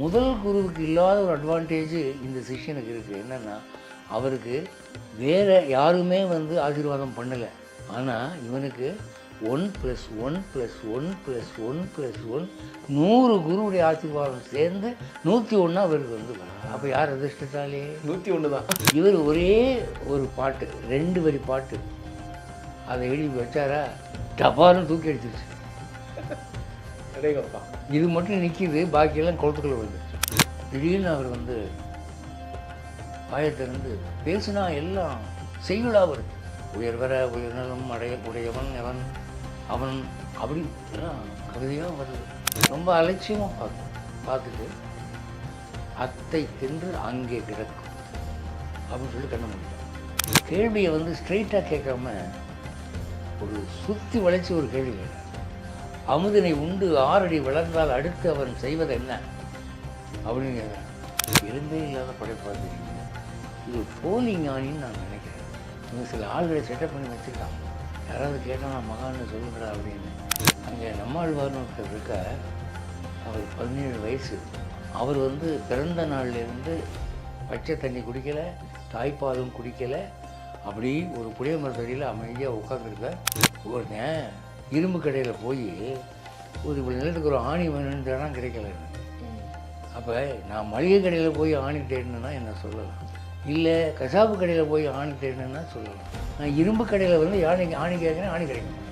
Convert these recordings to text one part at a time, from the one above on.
முதல் குருவுக்கு இல்லாத ஒரு அட்வான்டேஜ் இந்த சிஷ்யனுக்கு இருக்குது என்னென்னா அவருக்கு வேற யாருமே வந்து ஆசீர்வாதம் பண்ணலை. ஆனால் இவனுக்கு one plus one plus one plus one plus one நூறு குருவுடைய ஆசீர்வாதம் சேர்ந்து நூற்றி ஒன்றா அவருக்கு வந்து அப்போ யார் அதிர்ஷ்டத்தாலே நூற்றி ஒன்று தான். இவர் ஒரே ஒரு பாட்டு ரெண்டு வரி பாட்டு. அதை எழுதி வச்சாரா? டபாரும் தூக்கி அடிச்சிருச்சு. அடேங்கப்பா இது மட்டும் நிற்கிது பாக்கியெல்லாம் குளத்துக்குள்ளே வந்துருச்சு திடீர்னு அவர் வந்து பாயத்திலிருந்து பேசினா எல்லாம் செய்யுளாக வருது உயர்வர உயர்நலம் அடைய உடையவன் எவன் அவன் அப்படி எல்லாம் கவிதையாக வருது. ரொம்ப அலட்சியமாக பார்க்கும். பார்த்துட்டு அத்தை தின்று அங்கே கிடக்கும் அப்படின்னு சொல்லி கண்ண முடியும் கேள்வியை வந்து ஸ்ட்ரெயிட்டாக கேட்காம ஒரு சுற்றி வளைச்சி ஒரு கேள்வி கேட்டேன். அமுதினை உண்டு ஆறடி வளர்ந்தால் அடுத்து அவன் செய்வது என்ன? அப்படின்னு இருந்தே இல்லாத படைப்பா தெரியுங்க இது போலி ஞானின்னு நான் நினைக்கிறேன். இவங்க சில ஆள்களை செட்டப் பண்ணி வச்சுருக்காங்க யாராவது கேட்டால் நான் மகான்னு சொல்லுங்கடா அப்படின்னு. அங்கே நம்மாழ்வார்னு ஒருத்தர் இருக்க அவர் பதினேழு வயசு. அவர் வந்து பிறந்த நாள்லேருந்து பச்சை தண்ணி குடிக்கலை தாய்ப்பாலும் குடிக்கலை. அப்படி ஒரு புளிய மரத்தடியில் அமைதியாக உட்காந்துருக்க ஒருத்தன் இரும்பு கடையில் போய் ஒரு இவ்வளோ நிலத்துக்கு ஒரு ஆணி வேணும்னு கிடைக்கல? எனக்கு. அப்போ நான் மளிகை கடையில் போய் ஆணி தேடினேன்னா என்ன சொல்லலாம்? இல்லை கசாப்பு கடையில் போய் ஆணி தேடினேன்னா சொல்லலாம். நான் இரும்பு கடையில் வந்து ஆணி ஆணி கேட்குறேன் ஆணி கிடைக்கும்.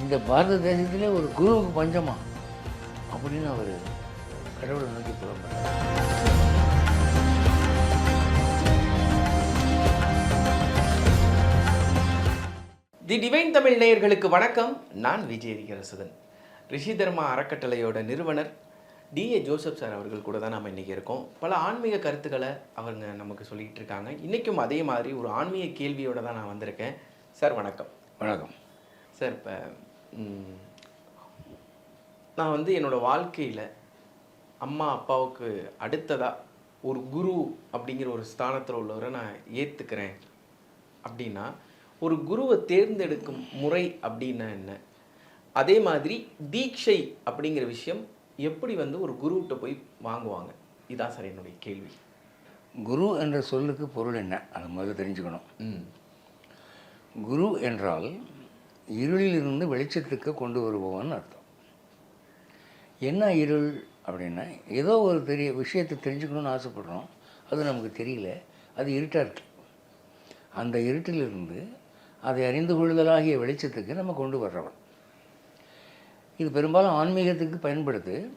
இந்த பாரத தேசத்திலே ஒரு குருவுக்கு பஞ்சமா? அப்படின்னு அவர் கடவுளை நோக்கி புலம்புறார். தி டிவைன் தமிழ் நேயர்களுக்கு வணக்கம். நான் விஜய் ஹரிஹரசுதன் ரிஷி தர்மா அறக்கட்டளையோட நிறுவனர் டிஏ ஜோசப் சார் அவர்கள் கூட தான் நம்ம இன்றைக்கி இருக்கோம். பல ஆன்மீக கருத்துக்களை அவங்க நமக்கு சொல்லிகிட்டு இருக்காங்க. இன்றைக்கும் அதே மாதிரி ஒரு ஆன்மீக கேள்வியோட தான் நான் வந்திருக்கேன். சார் வணக்கம். வணக்கம். சார் இப்போ நான் வந்து என்னோடய வாழ்க்கையில் அம்மா அப்பாவுக்கு அடுத்ததாக ஒரு குரு அப்படிங்கிற ஒரு ஸ்தானத்தில் உள்ளவரை நான் ஏற்றுக்கிறேன் அப்படின்னா ஒரு குருவை தேர்ந்தெடுக்கும் முறை அப்படின்னா என்ன? அதே மாதிரி தீட்சை அப்படிங்கிற விஷயம் எப்படி வந்து ஒரு குருகிட்ட போய் வாங்குவாங்க? இதான் சார் என்னுடைய கேள்வி. குரு என்ற சொல்லுக்கு பொருள் என்ன? அதை முதல்ல தெரிஞ்சுக்கணும். ம். குரு என்றால் இருளிலிருந்து வெளிச்சத்துக்கு கொண்டு வருபவன் அர்த்தம். என்ன இருள் அப்படின்னா ஏதோ ஒரு தெரிய விஷயத்தை தெரிஞ்சுக்கணும்னு ஆசைப்படுறோம். அது நமக்கு தெரியல. அது இருட்டாக இருக்கு. அந்த இருட்டிலிருந்து அதை அறிந்து கொள்ளுதலாகிய வெளிச்சத்துக்கு நம்ம கொண்டு வர்றவன். இது பெரும்பாலும் ஆன்மீகத்துக்கு பயன்படுது.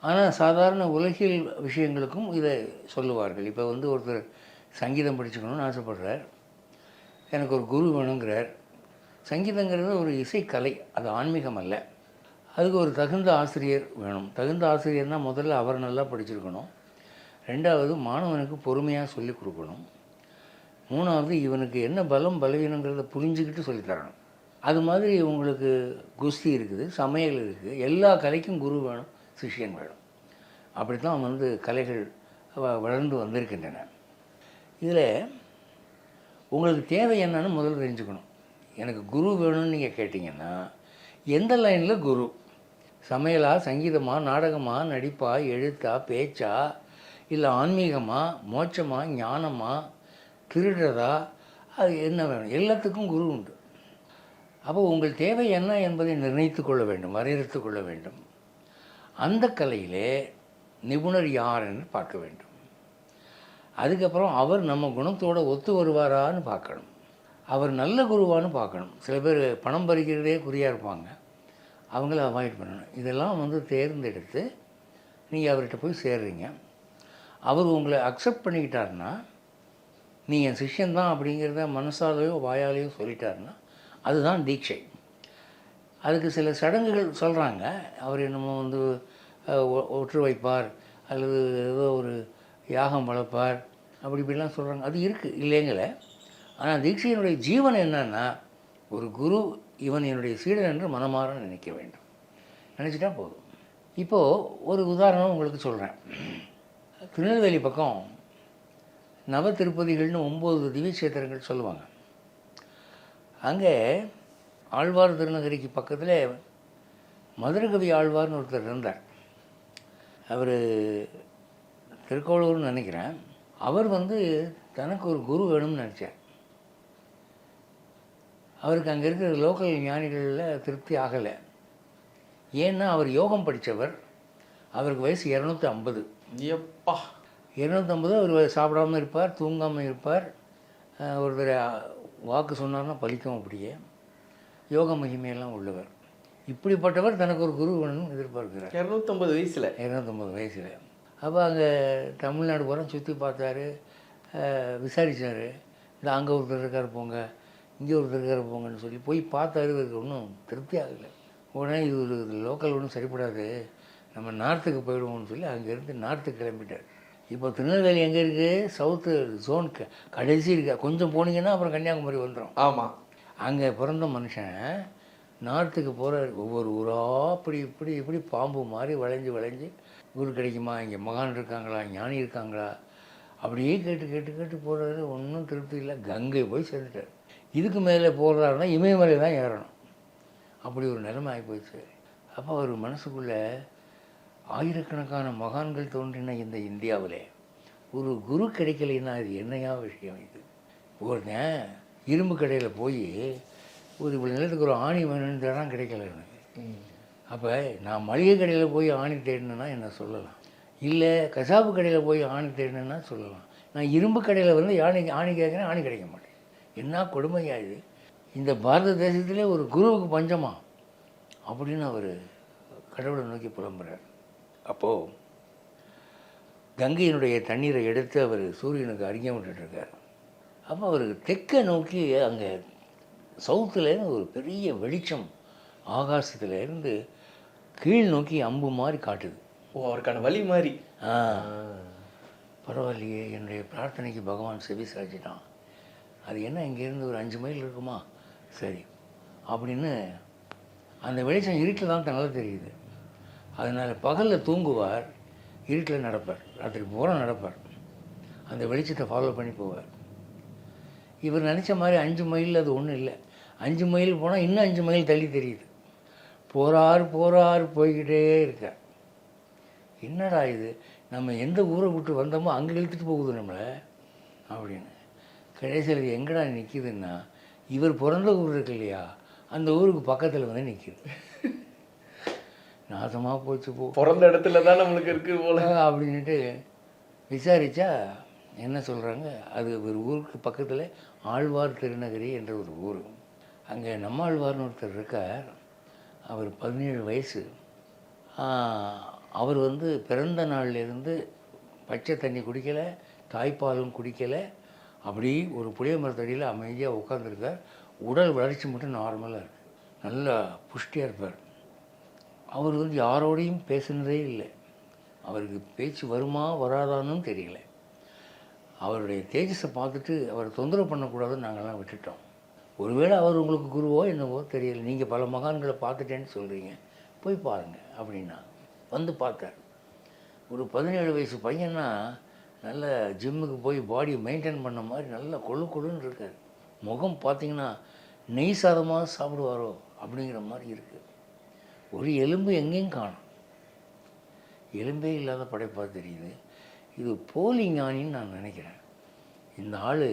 ஆனால் சாதாரண உலகில் விஷயங்களுக்கும் இதை சொல்லுவார்கள். இப்போ வந்து ஒருத்தர் சங்கீதம் படிச்சுக்கணும்னு ஆசைப்படுறார். எனக்கு ஒரு குரு வேணுங்கிறார். சங்கீதங்கிறது ஒரு இசைக்கலை. அது ஆன்மீகம் அல்ல. அதுக்கு ஒரு தகுந்த ஆசிரியர் வேணும். தகுந்த ஆசிரியர்னால் முதல்ல அவர் நல்லா படிச்சிருக்கணும். ரெண்டாவது மாணவனுக்கு பொறுமையாக சொல்லிக் கொடுக்கணும். மூணாவது இவனுக்கு என்ன பலம் பலவீனங்கிறத புரிஞ்சுக்கிட்டு சொல்லித் தரணும் அது மாதிரி உங்களுக்கு குஸ்தி இருக்குது சமையல் இருக்குது எல்லா கலைக்கும் குரு வேணும் சிஷ்யன் வேணும். அப்படி தான் வந்து கலைகள் வ- வளர்ந்து வந்திருக்கின்றன. இதில் உங்களுக்கு தேவை என்னன்னு முதல்ல தெரிஞ்சுக்கணும். எனக்கு குரு வேணும்னு நீங்கள் கேட்டிங்கன்னா எந்த லைனில் குரு? சமையலா சங்கீதமா நாடகமா நடிப்பா எழுத்தா பேச்சா இல்லை ஆன்மீகமா மோட்சமா ஞானமா திருடுறதா? அது என்ன வேணும்? எல்லாத்துக்கும் குரு உண்டு. அப்போ உங்கள் தேவை என்ன என்பதை நிர்ணயித்து கொள்ள வேண்டும் வரையறுத்து கொள்ள வேண்டும். அந்த கலையிலே நிபுணர் யார் என்று பார்க்க வேண்டும். அதுக்கப்புறம் அவர் நம்ம குணத்தோடு ஒத்து வருவாரான்னு பார்க்கணும். அவர் நல்ல குருவான்னு பார்க்கணும். சில பேர் பணம் பறிக்கிறதே குறியாக இருப்பாங்க. அவங்கள அவாய்ட் பண்ணணும். இதெல்லாம் வந்து தேர்ந்தெடுத்து நீங்கள் அவர்கிட்ட போய் சேர்றீங்க. அவர் உங்களை அக்செப்ட் பண்ணிக்கிட்டாருன்னா நீ என் சிஷ்யன் தான் அப்படிங்கிறத மனசாலேயோ வாயாலேயோ சொல்லிட்டாருன்னா அதுதான் தீட்சை. அதுக்கு சில சடங்குகள் சொல்கிறாங்க அவர் என்னமோ வந்து ஒ- ஒற்று வைப்பார் அல்லது ஏதோ ஒரு யாகம் வளர்ப்பார் அப்படி இப்படிலாம் சொல்கிறாங்க அது இருக்குது இல்லைங்களே? ஆனால் தீட்சையினுடைய ஜீவன் என்னன்னா ஒரு குரு இவன் என்னுடைய சீடன் என்று மனமாற நினைக்க வேண்டும். நினச்சிட்டா போதும். இப்போது ஒரு உதாரணம் உங்களுக்கு சொல்கிறேன் திருநெல்வேலி பக்கம் நவ திருப்பதிகள்னு ஒம்பது திவ்ய சேத்திரங்கள் சொல்லுவாங்க. அங்கே ஆழ்வார் திருநகரிக்கு பக்கத்தில் மதுரகவி ஆழ்வார்னு ஒருத்தர் இருந்தார். அவர் திருக்கோளூர்னு நினைக்கிறேன். அவர் வந்து தனக்கு ஒரு குரு வேணும்னு நினச்சார். அவருக்கு அங்கே இருக்கிற லோக்கல் ஞானிகளில் திருப்தி ஆகலை. ஏன்னா அவர் யோகம் படித்தவர் அவருக்கு வயசு இரநூத்தி ஐம்பது. எப்பா. இரநூத்தம்பது அவர் சாப்பிடாம இருப்பார் தூங்காமல் இருப்பார். ஒருத்தர் வாக்கு சொன்னார்னா பலிக்கும் அப்படியே. யோக மகிமையெல்லாம் உள்ளவர். இப்படிப்பட்டவர் தனக்கு ஒரு குரு வேணும்னு எதிர்பார்க்கிறார். இரநூத்தம்பது வயசுல. இரநூத்தம்பது வயசில். அப்போ அங்கே தமிழ்நாடு பூரா சுற்றி பார்த்தாரு. விசாரித்தார் இந்த அங்கே ஒருத்தர் இருக்கார் போங்க இங்கே ஒருத்தர் இருக்கார் போங்கன்னு சொல்லி போய் பார்த்தாரு. இவருக்கு ஒன்றும் திருப்தி ஆகலை. உடனே இது ஒரு லோக்கல் ஒன்றும் சரிப்படாது. நம்ம நார்த்துக்கு போயிடுவோம்னு சொல்லி அங்கேருந்து நார்த்துக்கு கிளம்பிட்டார். இப்போ திருநெல்வேலி எங்கே இருக்குது சவுத்து ஜோன் க கடைசி இருக்கா. கொஞ்சம் போனீங்கன்னா அப்புறம் கன்னியாகுமரி வந்துடும் ஆமா. அங்கே பிறந்த மனுஷன் நார்த்துக்கு போகிற ஒவ்வொரு ஊராக இப்படி இப்படி இப்படி பாம்பு மாதிரி வளைஞ்சு வளைஞ்சு குரு கிடைக்குமா? இங்கே மகான் இருக்காங்களா? ஞானி இருக்காங்களா? அப்படியே கேட்டு கேட்டு கேட்டு போகிறாரு ஒன்றும் திருப்தி இல்லை. கங்கை போய் சேர்ந்துட்டார். இதுக்கு மேலே போகிறாருன்னா இமயமலை தான் ஏறணும். அப்படி ஒரு நிலைமை ஆகி போச்சு அப்போ அவர் மனசுக்குள்ளே ஆயிரக்கணக்கான மகான்கள் தோன்றின இந்த இந்தியாவிலே. ஒரு குரு கிடைக்கலைன்னா இது என்னையா விஷயம் இது? ஒருத்தன் இரும்பு கடையில் போய் ஒரு இவ்வளோ நிலத்துக்கு ஒரு ஆணி வேணும்னு கிடைக்கல எனக்கு. அப்போ நான் மளிகை கடையில் போய் ஆணி தேடினேன்னா என்ன சொல்லலாம்? இல்லை கசாப்பு கடையில் போய் ஆணி தேடினேன்னா சொல்லலாம். நான் இரும்பு கடையில் வந்து ஆணி ஆணி கேட்குறேன் ஆணி கிடைக்க மாட்டேன். என்ன கொடுமையா இது? இந்த பாரத தேசத்திலே ஒரு குருவுக்கு பஞ்சமா? அப்படின்னு அவர் கடவுளை நோக்கி புலம்புறார். அப்போது கங்கையினுடைய தண்ணீரை எடுத்து அவர் சூரியனுக்கு அறிஞம் விட்டுட்ருக்கார் அப்போ அவருக்கு தெற்கை நோக்கி அங்கே சவுத்துலேருந்து ஒரு பெரிய வெளிச்சம் ஆகாசத்துலேருந்து கீழ் நோக்கி அம்பு மாதிரி காட்டுது. ஓ அவருக்கான வழி மாதிரி ஆ. பரவாயில்லையே என்னுடைய பிரார்த்தனைக்கு பகவான் செவி சாய்ச்சிட்டான். அது என்ன இங்கேருந்து ஒரு அஞ்சு மைல் இருக்குமா? சரி. அப்படின்னு அந்த வெளிச்சம் இருட்டில் தான் நல்லா தெரியுது. அதனால் பகலில் தூங்குவார் இருட்டில் நடப்பார் ராத்திரி பூரா நடப்பார். அந்த வெளிச்சத்தை ஃபாலோ பண்ணி போவார். இவர் நினச்ச மாதிரி அஞ்சு மைல் அது ஒன்றும் இல்லை. அஞ்சு மைல் போனால் இன்னும் அஞ்சு மைல் தள்ளி தெரியுது. போகிறார் போகிறார் போய்கிட்டே இருக்கார். என்னடா இது? நம்ம எந்த ஊரை விட்டு வந்தோமோ அங்கே இழுத்துட்டு போகுது நம்மளை. அப்படின்னு. கடைசியில் எங்கடா நிற்கிதுன்னா இவர் பிறந்த ஊர் இருக்கு இல்லையா அந்த ஊருக்கு பக்கத்தில் வந்து நிற்கிது நாசமாக போச்சு போ. பிறந்த இடத்துல தான் நம்மளுக்கு இருக்கு போல. அப்படின்ட்டு விசாரித்தா என்ன சொல்கிறாங்க அது ஒரு ஊருக்கு பக்கத்தில் ஆழ்வார் திருநகரி என்ற ஒரு ஊர். அங்கே நம்மாழ்வார்னு ஒருத்தர் இருக்கார். அவர் பதினேழு வயசு. அவர் வந்து பிறந்த நாள்லேருந்து பச்சை தண்ணி குடிக்கலை தாய்ப்பாலும் குடிக்கலை. அப்படி ஒரு புளிய மரத்தடியில் அமைதியாக உட்காந்துருக்கார் உடல் வளர்ச்சி மட்டும் நார்மலாக இருக்குது நல்லா புஷ்டியாக இருப்பார். அவர் வந்து யாரோடையும் பேசுனதே இல்லை. அவருக்கு பேச்சு வருமா வராதான்னு தெரியல. அவருடைய தேஜஸை பார்த்துட்டு அவரை தொந்தரவு பண்ணக்கூடாதுன்னு நாங்கள்லாம் விட்டுட்டோம். ஒருவேளை அவர் உங்களுக்கு குருவோ என்னவோ தெரியல. நீங்கள் பல மகான்களை பார்த்துட்டேன்னு சொல்கிறீங்க போய் பாருங்கள் அப்படின்னா. வந்து பார்த்தார். ஒரு பதினேழு வயசு பையனா நல்ல ஜிம்முக்கு போய் பாடி மெயின்டைன் பண்ண மாதிரி நல்லா கொழு கொழுன்னு இருக்கார். முகம் பார்த்தீங்கன்னா நெய் சாதமாக சாப்பிடுவாரோ அப்படிங்கிற மாதிரி இருக்குது ஒரு எலும்பு எங்கேயும் காணும். எலும்பே இல்லாத படைப்பாக தெரியுது. இது போலி ஞானின்னு நான் நினைக்கிறேன். இந்த ஆள்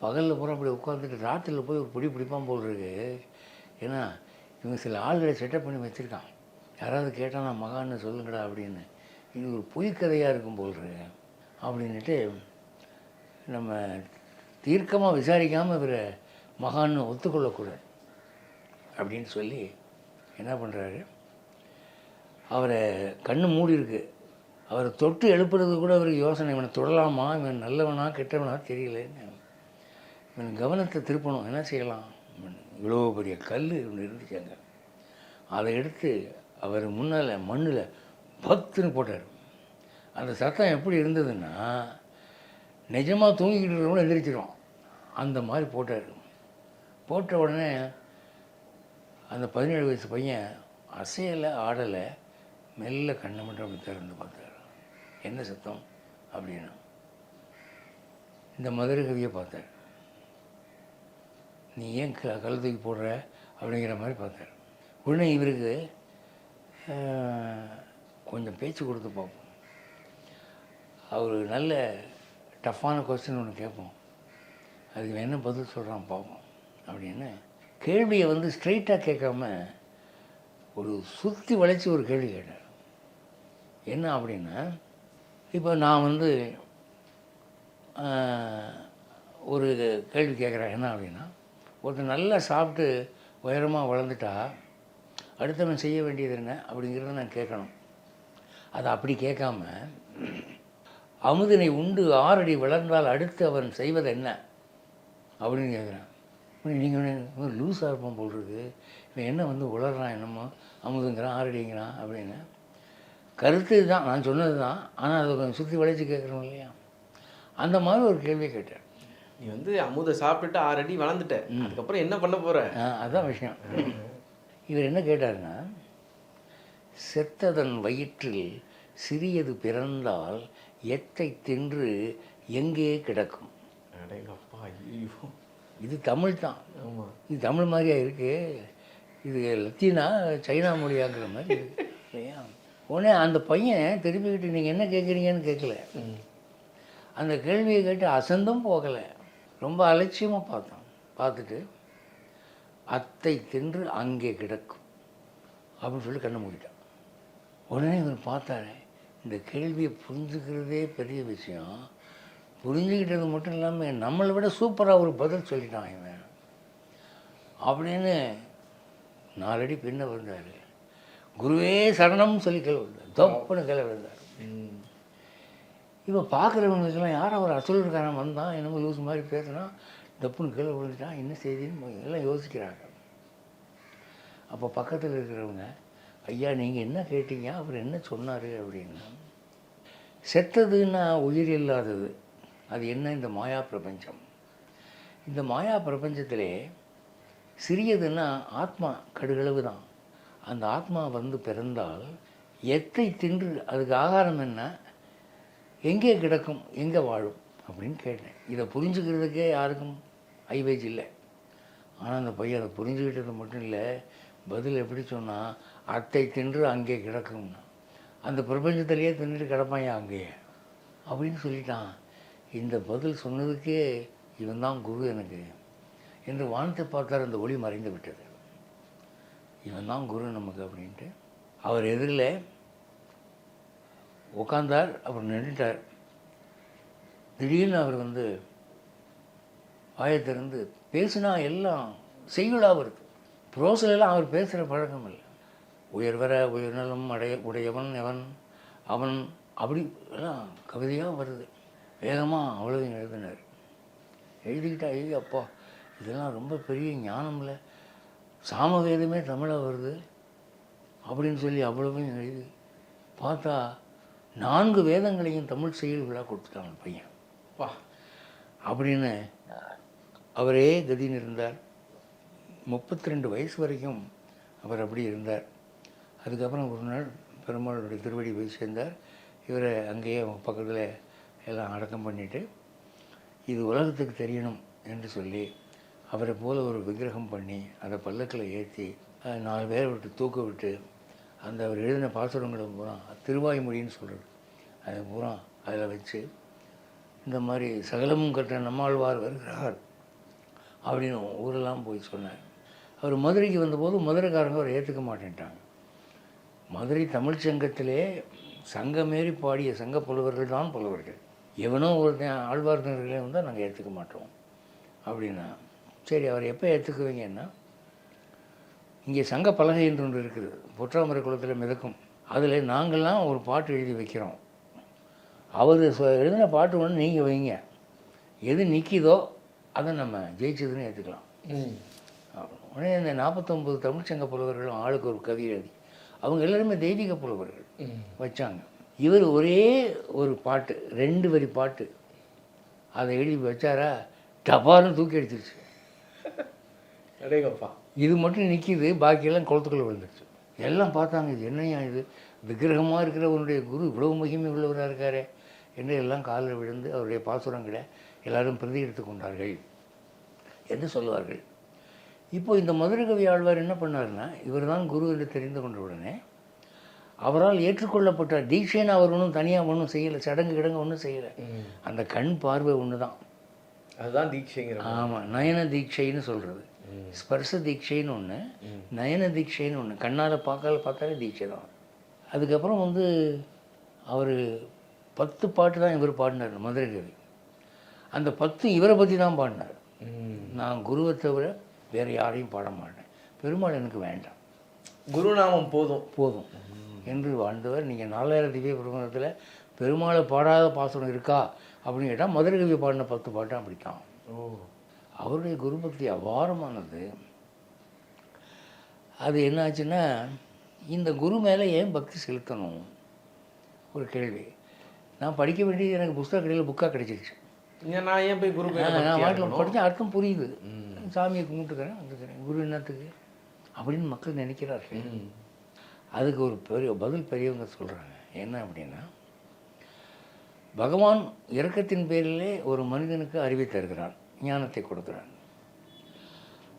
பகலில் பூரா அப்படி உட்காந்துட்டு ராத்திரியில் போய் ஒரு பிடி பிடிப்பான் போல் இருக்கு. ஏன்னா இவங்க சில ஆள்களை செட்டப் பண்ணி வச்சுருக்கான். யாராவது கேட்டால் நான் மகான்னு சொல்லுங்கடா அப்படின்னு. இது ஒரு பொய் கதையாக இருக்கும் போல் இருக்கு. அப்படின்ட்டு நம்ம தீர்க்கமாக விசாரிக்காமல் இவரை மகான்னு ஒத்துக்கொள்ளக்கூடாது அப்படின்னு சொல்லி என்ன பண்ணுறாரு அவரை கண்ணு மூடி இருக்குது அவரை தொட்டு எழுப்புறது கூட அவருக்கு யோசனை இவனை தொடலாமா? இவன் நல்லவனா கெட்டவனா தெரியலன்னு இவன் கவனத்தை திருப்பணும். என்ன செய்யலாம்? இவ்வளோ பெரிய கல் இவன் இருந்துச்சு அங்கே அதை எடுத்து அவர் முன்னால் மண்ணில் பத்துன்னு போட்டார். அந்த சத்தம் எப்படி இருந்ததுன்னா நிஜமாக தூங்கிக்கிட்டு இருக்கிறவங்க எந்திரிச்சிடும் அந்த மாதிரி போட்டார். போட்ட உடனே அந்த பதினேழு வயசு பையன் அசையலை ஆடலை மெல்ல கண்ணை மட்டும் அப்படி திறந்து பார்த்தார். என்ன சத்தம்? அப்படின்னு. இந்த மதுரை கவியை பார்த்தார். நீ ஏன் க கழுத்துக்கு தூக்கி போடுற? அப்படிங்கிற மாதிரி பார்த்தார். உடனே இவருக்கு கொஞ்சம் பேச்சு கொடுத்து பார்ப்போம். அவர் நல்ல டஃப்பான கொஸ்டின் ஒன்று கேட்போம். அதுக்கு என்ன பதில் சொல்கிறான் பார்ப்போம் அப்படின்னு கேள்வியை வந்து ஸ்ட்ரெயிட்டாக கேட்காம ஒரு சுற்றி வளைச்சி ஒரு கேள்வி கேட்டார் என்ன அப்படின்னா இப்போ நான் வந்து ஒரு கேள்வி கேட்குறேன். என்ன அப்படின்னா ஒருத்தர் நல்லா சாப்பிட்டு உயரமாக வளர்ந்துட்டா அடுத்தவன் செய்ய வேண்டியது என்ன அப்படிங்கிறத நான் கேட்கணும். அதை அப்படி கேட்காம அமுதினை உண்டு ஆறடி வளர்ந்தால் அடுத்து அவன் செய்வது என்ன அப்படின்னு கேட்குறான். நீங்கள் லூஸாக இருப்பான் போல் இருக்கு. இவன் என்ன வந்து உளறான் என்னமோ? அமுதுங்கிறான் ஆறடிங்கிறான் அப்படின்னு. கருத்து தான் நான் சொன்னது தான் ஆனால் அதை கொஞ்சம் சுற்றி வளைச்சு கேட்குறோம் இல்லையா? அந்த மாதிரி ஒரு கேள்வியை கேட்டேன். நீ வந்து அமுதை சாப்பிட்டுட்டு ஆறு அடி வளர்ந்துட்ட அதுக்கப்புறம் என்ன பண்ண போற? ஆ, அதான் விஷயம். இவர் என்ன கேட்டாருன்னா செத்ததன் வயிற்றில் சிறியது பிறந்தால் எத்தை தின்று எங்கே கிடக்கும்? அடேங்கப்பா ஐயோ. இது தமிழ் தான். இது தமிழ் மாதிரியா இருக்கு? இது லத்தீனா சைனா மொழியாங்கிற மாதிரி இருக்கு. இல்லையா? உடனே அந்த பையன் திருப்பிக்கிட்டு நீங்கள் என்ன கேட்குறீங்கன்னு கேட்கல அந்த கேள்வியை கேட்டு அசந்தும் போகலை. ரொம்ப அலட்சியமாக பார்த்தான். பார்த்துட்டு அத்தை தின்று அங்கே கிடக்கும். அப்படின்னு சொல்லி கண்ணை மூடிட்டான். உடனே இவர் பார்த்தாரு இந்த கேள்வியை புரிஞ்சுக்கிறதே பெரிய விஷயம். புரிஞ்சுக்கிட்டது மட்டும் இல்லாமல் நம்மளை விட சூப்பராக ஒரு பதில் சொல்லிட்டான் இவன். அப்படின்னு நாலடி பின்ன வந்தார். குருவே சரணம் சொல்லி கிளவு விழுந்தார் தொப்புன்னு கீழே விழுந்தார் இப்போ பார்க்குறவங்களுக்கெல்லாம் யார் அவர் அசுரக்காரன் வந்தான் என்னமோ லூஸ் மாதிரி பேசுனா டப்புன்னு கீழே விழுந்துட்டான் என்ன செய்தின்னு எல்லாம் யோசிக்கிறாங்க. அப்போ பக்கத்தில் இருக்கிறவங்க ஐயா நீங்கள் என்ன கேட்டீங்க? அவர் என்ன சொன்னார்? அப்படின்னா. செத்ததுன்னா உயிர் இல்லாதது. அது என்ன இந்த மாயா பிரபஞ்சம்? இந்த மாயா பிரபஞ்சத்திலே சிறியதுன்னா ஆத்மா கடுகளவு தான். அந்த ஆத்மா வந்து பிறந்தால் எத்தை தின்று அதுக்கு ஆகாரம் என்ன? எங்கே கிடக்கும்? எங்கே வாழும்? அப்படின்னு கேட்டேன். இதை புரிஞ்சுக்கிறதுக்கே யாருக்கும் ஐவேஜ் இல்லை. ஆனால் அந்த பையன் அதை புரிஞ்சுக்கிட்டது மட்டும் இல்லை. பதில் எப்படி சொன்னால் அத்தை தின்று அங்கே கிடக்கும்னா. அந்த பிரபஞ்சத்திலேயே தின்னுட்டு கிடப்பான் அங்கேயே? அப்படின்னு சொல்லிட்டான். இந்த பதில் சொன்னதுக்கே இவன் தான் குரு எனக்கு. என்று வானத்தை பார்த்தார் அந்த ஒளி மறைந்து விட்டது. இவன் தான் குரு நமக்கு அப்படின்ட்டு. அவர் எதிரில் உட்காந்தார் அப்புறம் நின்றுட்டார். திடீர்னு அவர் வந்து வாயத்திறந்து பேசினா எல்லாம் செய்யுளாக வருது புரோசலெல்லாம் அவர் பேசுகிற பழக்கம் இல்லை. உயர்வர உயர்நலம் அடைய உடையவன் எவன்? அவன் அப்படி எல்லாம் கவிதையாக வருது. வேகமாக அவ்வளோதையும் எழுதினார். எழுதிக்கிட்டா ஐயோ அப்பா இதெல்லாம் ரொம்ப பெரிய ஞானம் இல்லை சாமவேதமே தமிழாக வருது? அப்படின்னு சொல்லி அவ்வளவையும் எழுதி பார்த்தா நான்கு வேதங்களையும் தமிழ் செயல்களாக கொடுத்துட்டாங்க பையன். வா அப்படின்னு அவரே கதின்னு இருந்தார். முப்பத்தி ரெண்டு வயசு வரைக்கும் அவர் அப்படி இருந்தார். அதுக்கப்புறம் ஒரு நாள் பெருமாளுடைய திருவடி போய் சேர்ந்தார். இவரை அங்கேயே பக்கத்தில் எல்லாம் அடக்கம் பண்ணிவிட்டு இது உலகத்துக்கு தெரியணும் என்று சொல்லி அவரை போல் ஒரு விக்கிரகம் பண்ணி அதை பல்லக்கில் ஏற்றி நாலு பேரை விட்டு தூக்க விட்டு அந்த அவர் எழுதின பாசுரங்களை பூரா திருவாய்மொழின்னு சொல்கிறது அதை பூரா அதில் வச்சு இந்த மாதிரி சகலமும் கற்ற நம்மாழ்வார் வருகிறார் அப்படின்னு ஊரெல்லாம் போய் சொன்னார். அவர் மதுரைக்கு வந்தபோது மதுரைக்காரங்க அவரை ஏற்றுக்க மாட்டேன்ட்டாங்க. மதுரை தமிழ்ச்சங்கத்திலே சங்கமேறி பாடிய சங்க புலவர்கள் தான் புலவர்கள். எவனோ ஒருத்தன் ஆழ்வார்த்தர்களே வந்தால் நாங்கள் ஏற்றுக்க மாட்டோம். அப்படின்னா சரி அவர் எப்போ ஏற்றுக்குவீங்கன்னா இங்கே சங்க பலகை என்று ஒன்று இருக்குது. பொற்றாமரை குளத்தில் மிதக்கும். அதில் நாங்கள்லாம் ஒரு பாட்டு எழுதி வைக்கிறோம். அவர் எழுதின பாட்டு ஒன்று நீங்கள் வைங்க. எது நிற்கிதோ அதை நம்ம ஜெயிச்சதுன்னு ஏற்றுக்கலாம். ம். உடனே இந்த நாற்பத்தொம்பது தமிழ்ச்சங்க புலவர்களும் ஆளுக்கு ஒரு கவி எழுதி அவங்க எல்லாருமே தெய்வீக புலவர்கள். வச்சாங்க. இவர் ஒரே ஒரு பாட்டு ரெண்டு வரி பாட்டு. அதை எழுதி வச்சாரா? டபார்னு தூக்கி அடேங்கப்பா. இது மட்டும் நிற்கிது பாக்கியெல்லாம் குளத்துக்குள்ளே விழுந்துருச்சு. எல்லாம் பார்த்தாங்க இது என்னையா இது? விக்கிரகமாக இருக்கிறவனுடைய குரு இவ்வளவு மகிமை உள்ளவராக இருக்காரே? என்று எல்லாம் காலில் விழுந்து அவருடைய பாசுரங்களை எல்லாரும் பிரதி எடுத்து கொண்டார்கள் என்று சொல்லுவார்கள். இப்போ இந்த மதுரை கவி ஆழ்வார் என்ன பண்ணாருன்னா இவர் தான் குரு என்று தெரிந்து கொண்ட உடனே அவரால் ஏற்றுக்கொள்ளப்பட்டார் தீட்சைன்னு அவர் ஒன்றும் தனியாக ஒன்றும் செய்யலை சடங்கு கிடங்கு ஒன்றும் செய்யலை. அந்த கண் பார்வை ஒன்று தான் அதுதான் தீட்சைங்கிற ஆமாம் நயன தீட்சைன்னு சொல்கிறது ஸ்பர்ச தீட்சைன்னு ஒன்று நயன தீட்சைன்னு ஒன்று கண்ணால் பார்க்கால பார்த்தாலே தீட்சை தான். அதுக்கப்புறம் வந்து அவர் பத்து பாட்டு தான் இவர் பாடினார் மதுரை கவி. அந்த பத்து இவரை பற்றி தான் பாடினார். நான் குருவை தவிர வேறு யாரையும் பாட மாட்டேன். பெருமாள் எனக்கு வேண்டாம். குருநாமம் போதும். போதும். என்று வாழ்ந்தவர். நீங்கள் நாலாயிரம் திவ்ய பிரபந்தத்தில் பெருமாளை பாடாத பாசனம் இருக்கா? அப்படின்னு கேட்டால் மதுரை கவி பாடின பத்து பாட்டும் அப்படித்தான் ஓ. அவருடைய குரு பக்தி அபாரமானது. அது என்னாச்சுன்னா இந்த குரு மேலே ஏன் பக்தி செலுத்தணும்? ஒரு கேள்வி. நான் படிக்க வேண்டியது எனக்கு புஸ்தக கடையில் புக்காக கிடைச்சிருச்சு. நான் ஏன் போய் குரு நான் இருக்கணும்? படித்தா அர்த்தம் புரியுது. சாமியை கும்பிட்டுக்கிறேன் வந்துக்கிறேன். குரு என்னத்துக்கு? அப்படின்னு மக்கள் நினைக்கிறார்கள். அதுக்கு ஒரு பெரிய பதில் பெரியவங்க சொல்கிறாங்க என்ன அப்படின்னா பகவான் இரக்கத்தின் பேரிலே ஒரு மனிதனுக்கு அறிவை தருகிறான் ஞானத்தை கொடுக்கிறான்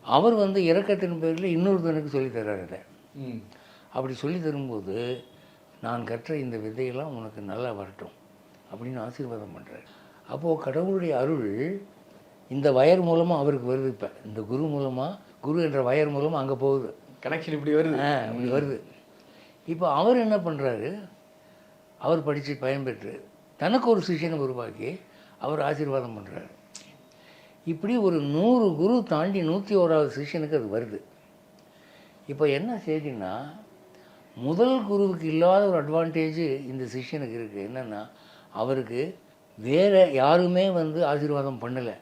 அவர் வந்து இரக்கத்தின் பேரில் இன்னொருத்தனுக்கு சொல்லித் தர்றார் இதை. ம். அப்படி சொல்லி தரும்போது நான் கற்ற இந்த விதையெல்லாம் உனக்கு நல்லா வரட்டும் அப்படின்னு ஆசீர்வாதம் பண்ணுறார் அப்போது கடவுளுடைய அருள் இந்த வயர் மூலமாக அவருக்கு வருது இப்போ. இந்த குரு மூலமாக குரு என்ற வயர் மூலமாக அங்கே போகுது. கனெக்ஷன் இப்படி வருது. ஆ அப்படி வருது. இப்போ அவர் என்ன பண்ணுறாரு அவர் படித்து பயன்பெற்று தனக்கு ஒரு சிஷியனை உருவாக்கி அவர் ஆசீர்வாதம் பண்ணுறாரு இப்படி ஒரு நூறு குரு தாண்டி நூற்றி ஓராவது சிஷியனுக்கு அது வருது. இப்போ என்ன செய்தின்னா முதல் குருவுக்கு இல்லாத ஒரு அட்வான்டேஜ் இந்த சிஷ்யனுக்கு இருக்குது என்னென்னா அவருக்கு வேறு யாருமே வந்து ஆசீர்வாதம் பண்ணலை.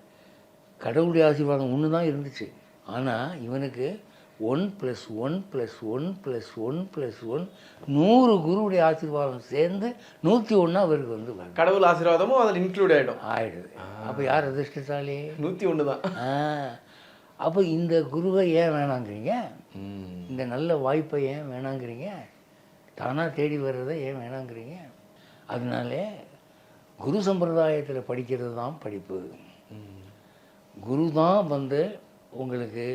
கடவுளுடைய ஆசீர்வாதம் ஒன்று தான் இருந்துச்சு. ஆனால் இவனுக்கு one plus one plus one plus one plus one நூறு குருவுடைய ஆசீர்வாதம் சேர்ந்து நூற்றி ஒன்றா அவருக்கு வந்து. கடவுள் ஆசீர்வாதமும் அதில் இன்க்ளூட் ஆயிடும். ஆயிடுது. அப்போ யார் அதிர்ஷ்டசாலி? நூத்தி ஒன்று தான். அப்போ இந்த குருவை ஏன் வேணாங்கிறீங்க? இந்த நல்ல வாய்ப்பை ஏன் வேணாங்கிறீங்க? தானாக தேடி வர்றதை ஏன் வேணாங்கிறீங்க? அதனால குரு சம்பிரதாயத்தில் படிக்கிறது தான் படிப்பு. குரு தான் வந்து உங்களுக்கு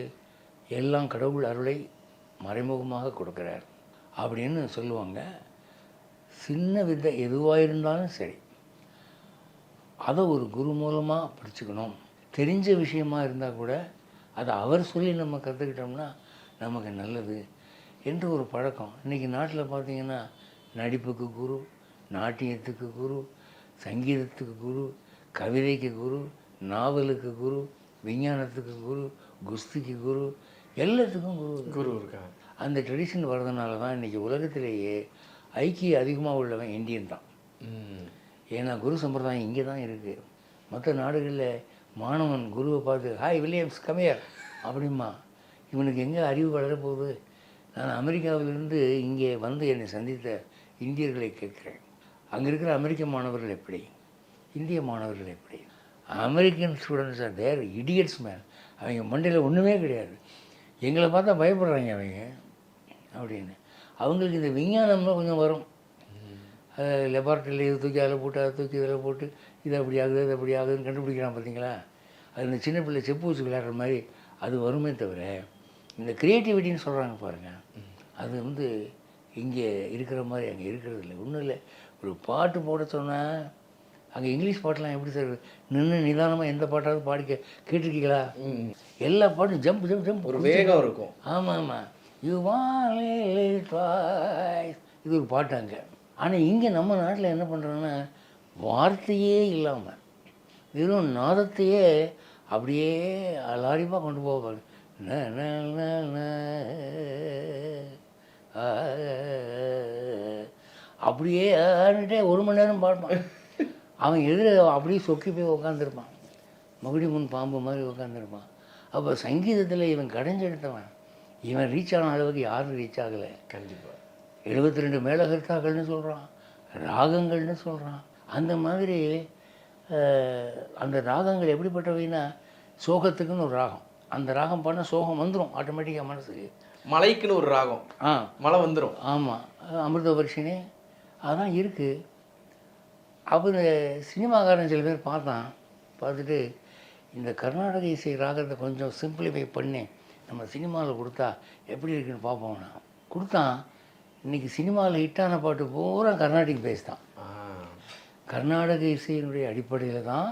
எல்லாம் கடவுள் அருளை மறைமுகமாக கொடுக்குறார் அப்படின்னு சொல்லுவாங்க. சின்ன வித்தை எதுவாக இருந்தாலும் சரி அதை ஒரு குரு மூலமாக படிச்சுக்கணும். தெரிஞ்ச விஷயமா இருந்தால் கூட அதை அவர் சொல்லி நம்ம கற்றுக்கிட்டோம்னா நமக்கு நல்லது என்று ஒரு பழக்கம். இன்றைக்கி நாட்டில் பார்த்தீங்கன்னா நடிப்புக்கு குரு நாட்டியத்துக்கு குரு சங்கீதத்துக்கு குரு கவிதைக்கு குரு நாவலுக்கு குரு விஞ்ஞானத்துக்கு குரு குஸ்திக்கு குரு எல்லாத்துக்கும் குரு. குரு இருக்காங்க அந்த ட்ரெடிஷன் வர்றதுனால தான் இன்றைக்கி உலகத்திலேயே ஐக்கிய அதிகமாக உள்ளவன் இந்தியன் தான். ஏன்னா குரு சம்பிரதாயம் இங்கே தான் இருக்குது மற்ற நாடுகளில் மாணவன் குருவை பார்த்து ஹாய் வில்லியம்ஸ் கமையர் அப்படிமா இவனுக்கு எங்கே அறிவு வளரப்போகுது நான் அமெரிக்காவிலிருந்து இங்கே வந்து என்னை சந்தித்த இந்தியர்களை கேட்குறேன். அங்கே இருக்கிற அமெரிக்க மாணவர்கள் எப்படி? இந்திய மாணவர்கள் எப்படி? American students are they're idiots man அவங்க மண்டையில் ஒன்றுமே கிடையாது. எங்களை பார்த்தா பயப்படுறாங்க அவங்க. அப்படின்னு. அவங்களுக்கு இந்த விஞ்ஞானம்லாம் கொஞ்சம் வரும். லெபார்ட்டரியில் இது தூக்கி அதில் போட்டு அதை தூக்கி இதில் போட்டு இது அப்படி ஆகுது இது அப்படி ஆகுதுன்னு கண்டுபிடிக்கிறான் பார்த்தீங்களா? அது இந்த சின்ன பிள்ளை செப்பு வச்சு விளையாடுற மாதிரி அது வருமே தவிர இந்த க்ரியேட்டிவிட்டின்னு சொல்கிறாங்க பாருங்கள் அது வந்து இங்கே இருக்கிற மாதிரி அங்கே இருக்கிறது இல்லை. ஒன்றும் இல்லை. ஒரு பாட்டு போட சொன்னால் அங்கே இங்கிலீஷ் பாட்டெலாம் எப்படி சார் நின்று நிதானமாக எந்த பாட்டாவது பாடி கே கேட்டிருக்கீங்களா. எல்லா பாட்டும் ஜம்ப் ஜம்ப் ஜம்ப் ஒரு வேகம் இருக்கும் ஆமாம் ஆமாம் யூ ட்வாய்ஸ் இது ஒரு பாட்டு அங்கே ஆனால் இங்கே நம்ம நாட்டில் என்ன பண்ணுறோன்னா வார்த்தையே இல்லாமல் வெறும் நாதத்தையே அப்படியே லாரிப்பாக கொண்டு போவாங்க அப்படியே ஆடிட்டே ஒரு மணி நேரம் பாடுவான் அவன் எதிர அப்படியே சொக்கி போய் உட்காந்துருப்பான் மகுடி முன் பாம்பு மாதிரி உட்காந்துருப்பான் அப்போ சங்கீதத்தில் இவன் கடைஞ்செடுத்தவன். இவன் ரீச் ஆன அளவுக்கு யாரும் ரீச் ஆகலை. கண்டிப்பா. எழுபத்தி ரெண்டு மேலகர்த்தாக்கள்னு சொல்கிறான் ராகங்கள்னு சொல்கிறான் அந்த மாதிரி அந்த ராகங்கள் எப்படிப்பட்டவைன்னா சோகத்துக்குன்னு ஒரு ராகம். அந்த ராகம் பண்ண சோகம் வந்துடும் ஆட்டோமேட்டிக்காக மனசுக்கு. மலைக்குன்னு ஒரு ராகம். ஆ. மழை வந்துடும் ஆமாம் அமிர்த வருஷினி அதான் இருக்குது இந்த சினிமாக்காரன் சில பேர் பார்த்தான். பார்த்துட்டு இந்த கர்நாடக இசை ராகத்தை கொஞ்சம் சிம்பிளிஃபை பண்ணி நம்ம சினிமாவில் கொடுத்தா எப்படி இருக்குன்னு பார்ப்போம்னா கொடுத்தான். இன்றைக்கி சினிமாவில் ஹிட்டான பாட்டு பூரா கர்நாடிக் பேஸ் தான். கர்நாடக இசையினுடைய அடிப்படையில் தான்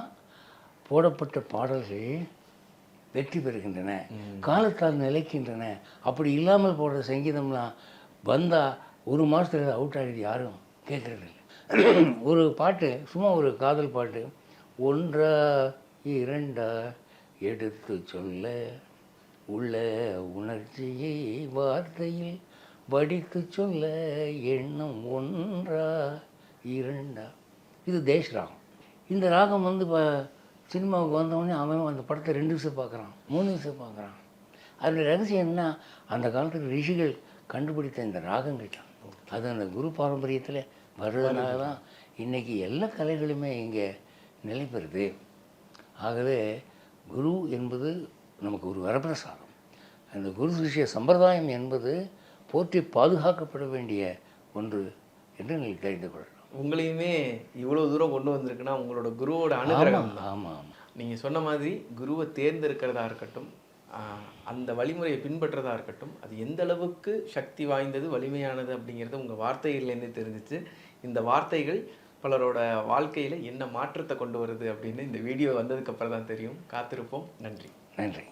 போடப்பட்ட பாடல்கள் வெற்றி பெறுகின்றன காலத்தால் நிலைக்கின்றன. அப்படி இல்லாமல் போடுற சங்கீதம்லாம் வந்தால் ஒரு மாதத்தில் அவுட் ஆகிடுது யாரும் கேட்குறது ஒரு பாட்டு சும்மா ஒரு காதல் பாட்டு. ஒன்றா இரண்டா எடுத்து சொல்ல உள்ள உணர்ச்சியை வார்த்தையில் வடித்து சொல்ல எண்ணம் ஒன்றா இரண்டா? இது தேஷ் ராகம். இந்த ராகம் வந்து இப்போ சினிமாவுக்கு வந்தவொடனே அவன் அந்த படத்தை ரெண்டு விஷயம் பார்க்குறான் மூணு விஷயம் பார்க்குறான். அதில் ரகசியம் என்ன அந்த காலத்தில் ரிஷிகள் கண்டுபிடித்த இந்த ராகங்கள் தான். அது அந்த குரு பாரம்பரியத்தில் வர்றதுனால தான் இன்றைக்கி எல்லா கலைகளுமே இங்கே நிலை பெறுது. ஆகவே குரு என்பது நமக்கு ஒரு வரப்பிரசாதம். அந்த குரு சிஷ்ய சம்பிரதாயம் என்பது போற்றி பாதுகாக்கப்பட வேண்டிய ஒன்று என்று நீங்கள் தெரிந்து கொள்ளலாம். உங்களையுமே இவ்வளவு தூரம் கொண்டு வந்திருக்குன்னா உங்களோட குருவோட அனுகிரகம் ஆமாம் ஆமாம் ஆமாம். நீங்க சொன்ன மாதிரி குருவை தேர்ந்தெடுக்கிறதா இருக்கட்டும் அந்த வழிமுறையை பின்பற்றதாக இருக்கட்டும் அது எந்த அளவுக்கு சக்தி வாய்ந்தது வலிமையானது அப்படிங்கிறது உங்கள் வார்த்தைகள்லேருந்தே தெரிஞ்சிச்சு. இந்த வார்த்தைகள் பலரோட வாழ்க்கையில் என்ன மாற்றத்தை கொண்டு வருது அப்படின்னு இந்த வீடியோ வந்ததுக்கப்புறம் தான் தெரியும். காத்திருப்போம். நன்றி. நன்றி.